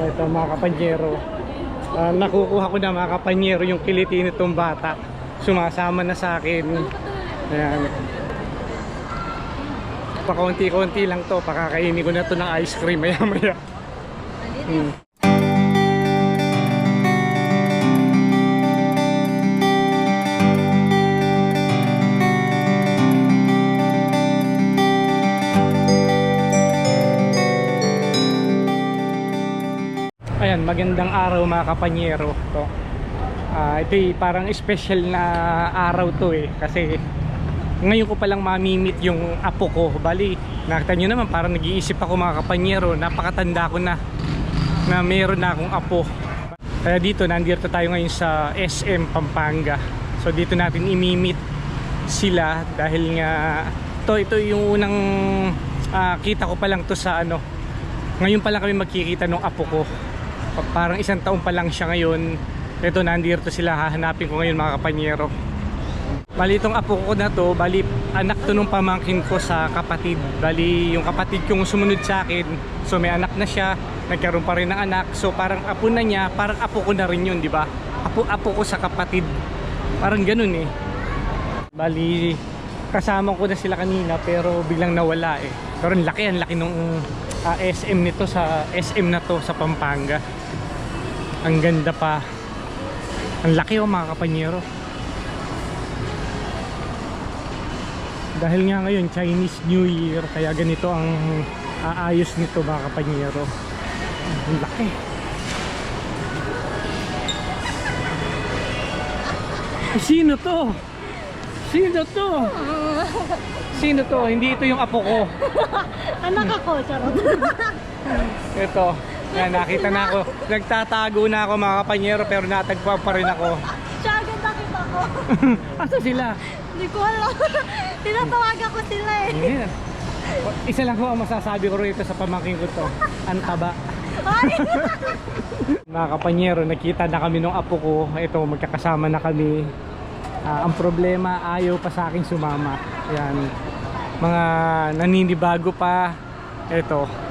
Ito mga kapanyero. Ah, nakukuha ko na mga kapanyero yung kiliti nitong bata. Sumasama na sa akin. Ayan. Pakonti-konti lang to. Pakakainin ko na to ng ice cream maya maya. Hmm. Ayan, magandang araw mga kapanyero. To. Ah, ito parang special na araw to eh kasi ngayon ko palang mamimit yung apo ko. Bali, nakita nyo naman parang nag-iisip ako mga kapanyero. Napakatanda ko na na meron na akong apo. Kaya dito, nandito tayo ngayon sa SM Pampanga. So dito natin imimit sila dahil nga to ito yung unang ah, kita ko pa lang to sa ano ngayon pa lang kami magkikita ng apo ko parang isang taon pa lang siya ngayon. Ito nandito sila. Hahanapin ko ngayon mga kapanyero. Bali itong apo ko na to bali anak to nung pamangkin ko sa kapatid. Bali yung kapatid kong sumunod sa akin so may anak na siya nagkaroon pa rin ng anak. So parang apo na niya parang apo ko na rin yun di ba? Apo apo ko sa kapatid. Parang ganun eh. Bali kasama ko na sila kanina pero biglang nawala eh. Pero laki ang laki nung ah, SM nito sa SM na to sa Pampanga ang ganda pa ang laki oh mga kapanyero dahil nga ngayon Chinese New Year kaya ganito ang aayos nito mga kapanyero ang laki sino to? Sino to? Sino to? Hindi ito yung apo ko. Anak ako, charot. Ito. Yan, nakita na ako. Nagtatago na ako mga kapanyero pero natagpuan pa rin ako. Siya agad nakita ko. Asa sila? Hindi ko alam. Tinatawagan ko sila eh. Yan. Isa lang ho ang masasabi ko rito sa pamangking ko to. Ang taba. Mga kapanyero, nakita na kami nung apo ko. Ito, magkakasama na kami. Ah, ang problema, ayaw pa sa akin sumama. Yan. Mga naninibago pa. Ito.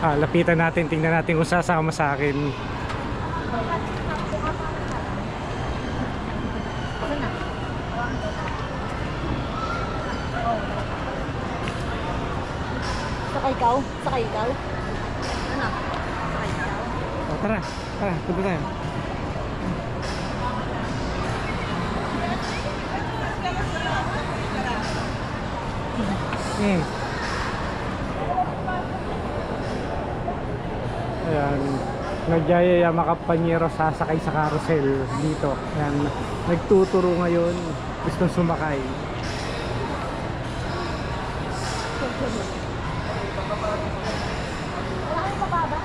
Ah, lapitan natin, tingnan natin kung sasama sa akin. Saka ikaw? Saka ikaw? Ano? Saka ikaw? O, tara, tara, punta tayo. Hmm. Ayan. Nagyayaya mga kapanyero sasakay sa carousel dito. Ayan. Nagtuturo ngayon. Gusto sumakay. Mababa?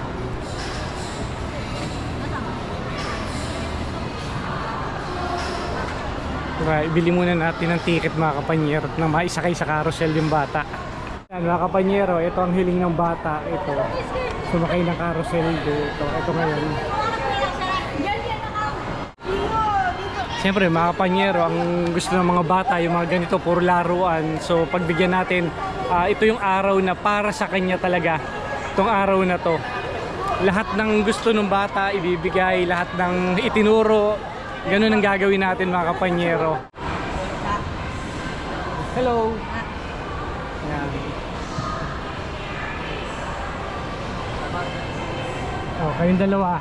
Diba, ibili muna natin ng ticket mga kapanyero na maisakay sa carousel yung bata. Yan mga kapanyero, ito ang hiling ng bata. Ito, sumakay ng carousel dito. Ito ngayon. Siyempre mga kapanyero, ang gusto ng mga bata, yung mga ganito, puro laruan. So pagbigyan natin, ah, ito yung araw na para sa kanya talaga. Itong araw na to. Lahat ng gusto ng bata, ibibigay. Lahat ng itinuro, ganun ang gagawin natin mga kapanyero. Hello! Yan. Oh, kayong dalawa.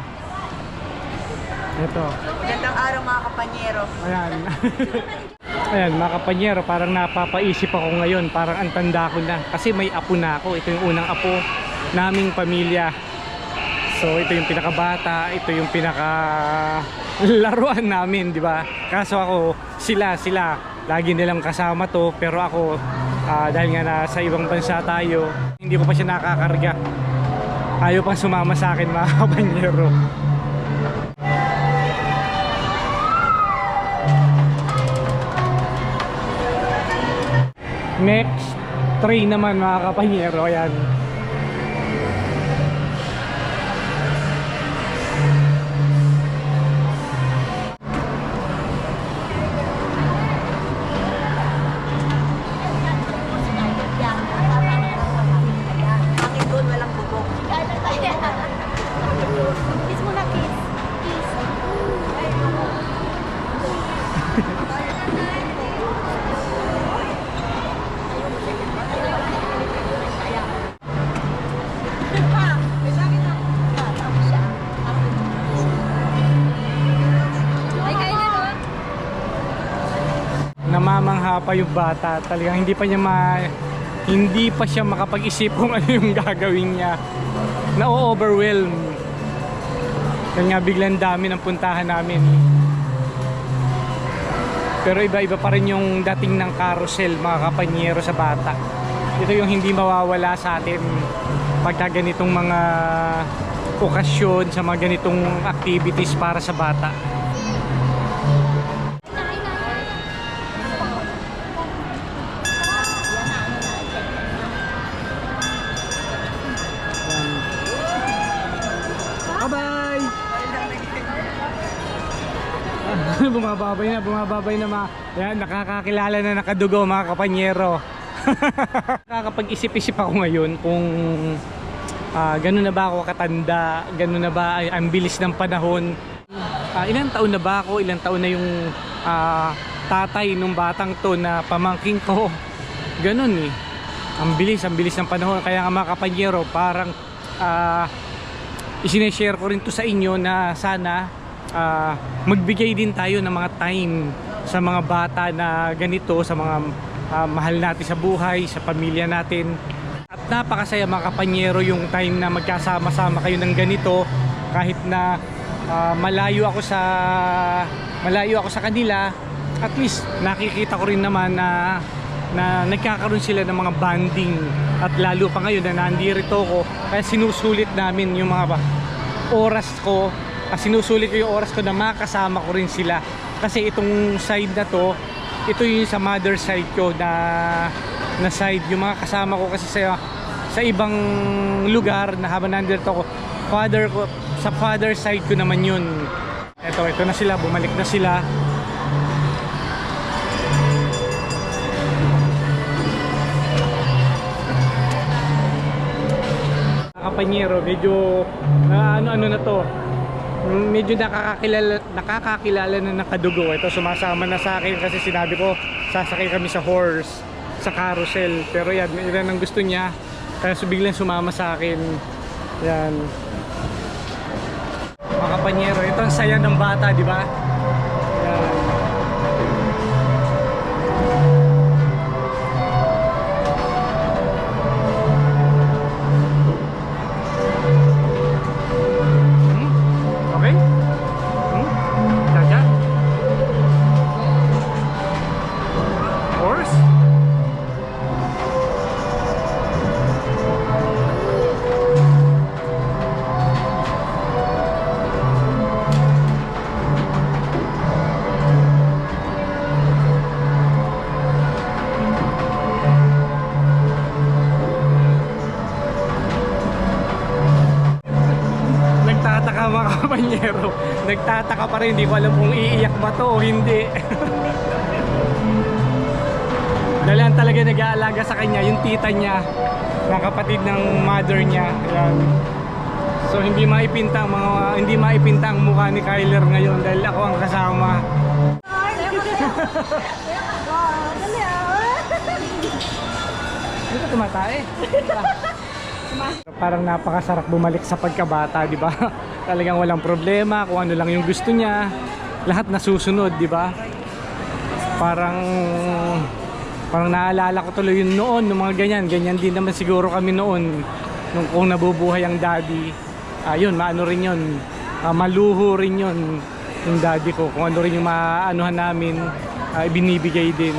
Ito. Magandang araw mga kapanyero. Ayan. Ayan, mga kapanyero, parang napapaisip ako ngayon. Parang ang tanda ko na. Kasi may apo na ako. Ito yung unang apo naming pamilya. So, ito yung pinakabata. Ito yung pinaka laruan namin, di ba? Kaso ako, sila, sila. Lagi nilang kasama to. Pero ako, ah, dahil nga nasa ibang bansa tayo, hindi ko pa siya nakakarga. Ayaw pang sumama sa akin, mga kapanyero. Next, tray naman mga kapanyero. Ayan. Pa yung bata. Talagang hindi pa niya ma hindi pa siya makapag-isip kung ano yung gagawin niya. Na-overwhelm. Kaya nga biglang dami ng puntahan namin. Pero iba-iba pa rin yung dating ng carousel mga kapanyero sa bata. Ito yung hindi mawawala sa atin pagka ganitong mga okasyon sa mga ganitong activities para sa bata. Bye-bye! bumababay na, bumababay na mga, yan, nakakakilala na nakadugo mga kapanyero. Nakakapag-isip-isip ako ngayon kung ah, gano'n na ba ako katanda, gano'n na ba ay, ang bilis ng panahon. Ah, ilang taon na ba ako, ilang taon na yung ah, tatay nung batang to na pamangking ko. Ganun eh. Ang bilis, ang bilis ng panahon. Kaya nga mga kapanyero, parang ah, isineshare ko rin to sa inyo na sana ah, magbigay din tayo ng mga time sa mga bata na ganito, sa mga ah, mahal natin sa buhay, sa pamilya natin. At napakasaya mga kapanyero yung time na magkasama-sama kayo ng ganito kahit na ah, malayo ako sa malayo ako sa kanila at least nakikita ko rin naman na na nagkakaroon sila ng mga banding at lalo pa ngayon na nandito ko kaya sinusulit namin yung mga oras ko. Ah, sinusulit ko yung oras ko na makasama ko rin sila. Kasi itong side na to ito yung sa mother side ko na na side. Yung mga kasama ko kasi sa sa ibang lugar na habang nandito ako father ko sa father side ko naman yun. Ito ito na sila bumalik na sila kapanyero medyo na ano ano na to. Medyo nakakakilala nakakakilala na nakadugo. Ito sumasama na sa akin kasi sinabi ko sasakay kami sa horse sa carousel. Pero yan yan ang gusto niya. Kaya biglang sumama sa akin. Yan. Mga kapanyero ito ang saya ng bata di ba Nagtataka pa rin. Hindi ko alam kung iiyak ba to o hindi. Dahil talaga nag-aalaga sa kanya, yung tita niya, na kapatid ng mother niya. Ayan. So hindi maipinta ang mga hindi maipinta ang mukha ni Kyler ngayon dahil ako ang kasama. Dali ah. Parang napakasarap bumalik sa pagkabata, di ba? Talagang walang problema kung ano lang yung gusto niya. Lahat nasusunod, di ba? Parang parang naalala ko tuloy yun noon, nung mga ganyan. Ganyan din naman siguro kami noon nung kung nabubuhay ang daddy. Ayun, maano rin yun. Ah, maluho rin yun yung daddy ko. Kung ano rin yung maanuhan namin, ah, ibinibigay din.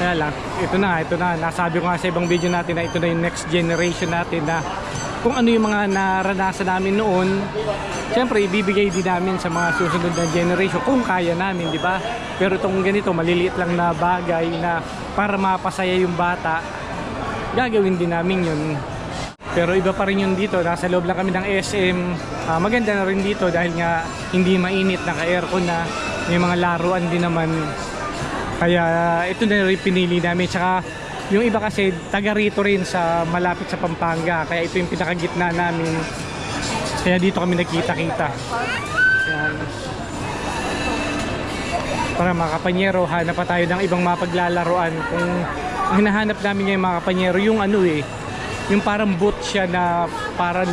Kaya lang, ito na, ito na. Nasabi ko nga sa ibang video natin na ito na yung next generation natin na kung ano yung mga naranasan namin noon, syempre ibibigay din namin sa mga susunod na generation kung kaya namin, di ba? Pero itong ganito, maliliit lang na bagay na para mapasaya yung bata, gagawin din namin yun. Pero iba pa rin yun dito, nasa loob lang kami ng SM. Ah, maganda na rin dito dahil nga hindi mainit, naka-aircon na. May mga laruan din naman. Kaya ito na rin pinili namin. Tsaka yung iba kasi taga rito rin sa malapit sa Pampanga. Kaya ito yung pinakagitna namin. Kaya dito kami nagkita-kita. Para mga kapanyero, hanap pa tayo ng ibang mapaglalaruan. Kung hinahanap namin ngayon mga kapanyero, yung ano eh, yung parang boot siya na parang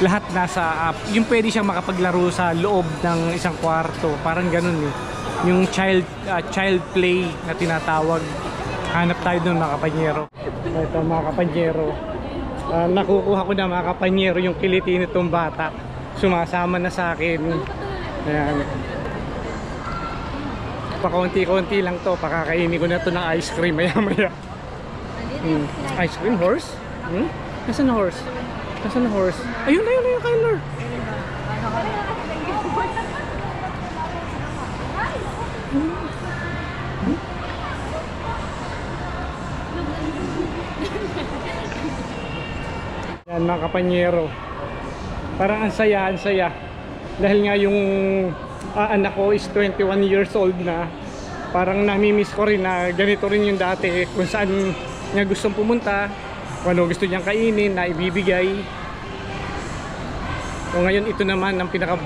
lahat nasa up. Yung pwede siyang makapaglaro sa loob ng isang kwarto. Parang ganun eh. Yung child ah, child play na tinatawag. Hanap tayo doon mga kapanyero. Ito mga kapanyero. Ah, nakukuha ko na mga kapanyero yung kiliti nitong bata. Sumasama na sa akin. Ayan. Pakonti-konti lang to. Pakakainin ko na to ng ice cream maya maya. Hmm. Ice cream horse? Hmm? Nasaan na horse? Nasaan na horse? Ayun, ayun, ayun, Kyler. Yan mga kapanyero. Parang ang saya, ang saya. Dahil nga yung ah, anak ko is 21 years old na. Parang namimiss ko rin na ganito rin yung dati kung saan niya gustong pumunta, kung ano gusto niyang kainin na ibibigay. O ngayon ito naman ang pinaka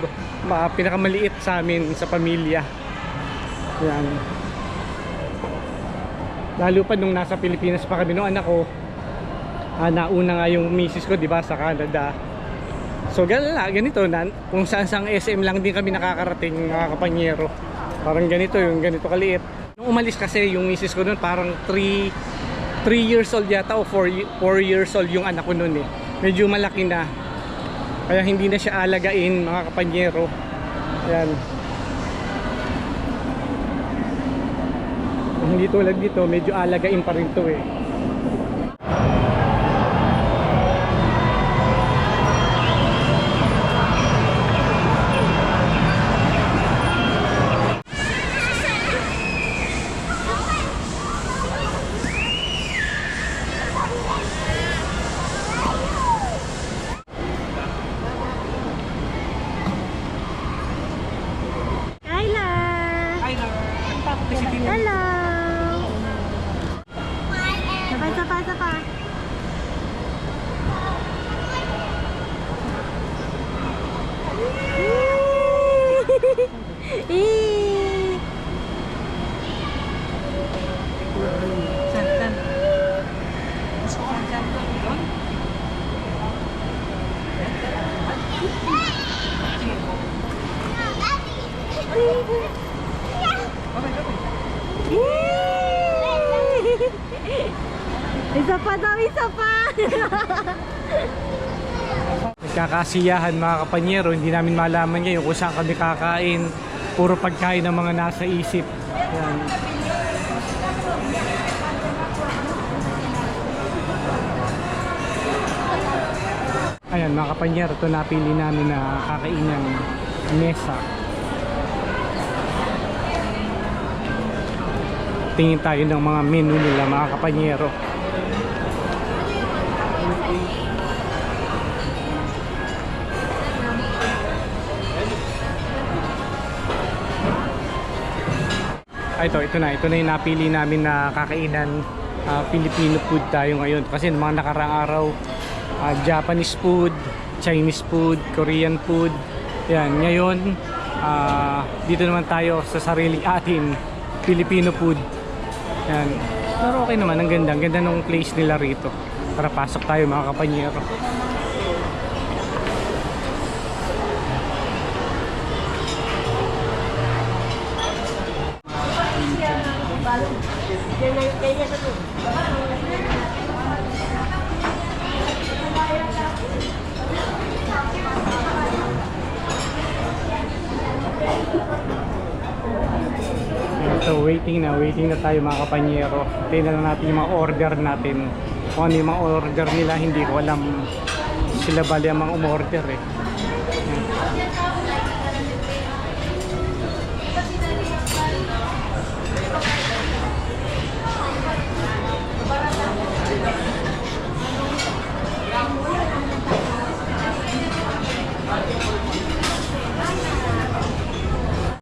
ma, pinakamaliit sa amin sa pamilya. Yan. Lalo pa nung nasa Pilipinas pa kami nung anak ko, ah, nauna nga yung misis ko, di ba, sa Canada. So gala, ganito na, kung saan sang SM lang din kami nakakarating mga kapanyero. Parang ganito, yung ganito kaliit. Nung umalis kasi yung misis ko noon, parang 3 3 years old yata o 4, 4 years old yung anak ko noon eh. Medyo malaki na. Kaya hindi na siya alagain mga kapanyero. Ayan. Hindi tulad dito, medyo alagain pa rin to eh. Kyler! Hello! Sapa, sapa, sapa. Eee! Isa pa daw, isa pa! Nagkakasiyahan mga kapanyero, hindi namin malaman ngayon kung saan kami kakain. Puro pagkain ng mga nasa isip. Yan. Ayan mga kapanyero, ito napili namin na kakainan mesa. Tingin tayo ng mga menu nila mga kapanyero. Ito, ito na. Ito na yung napili namin na kakainan. Ah, Filipino food tayo ngayon. Kasi mga nakaraang araw, ah, Japanese food, Chinese food, Korean food. Yan, ngayon, ah, dito naman tayo sa sariling atin, Filipino food. Yan. Pero okay naman, ang ganda. Ang ganda ng place nila rito. Tara, pasok tayo mga kapanyero. So waiting na, waiting na tayo mga kapanyero. Tingnan na natin yung mga order natin. Kung ano yung mga order nila, hindi ko alam sila bali ang mga umorder eh.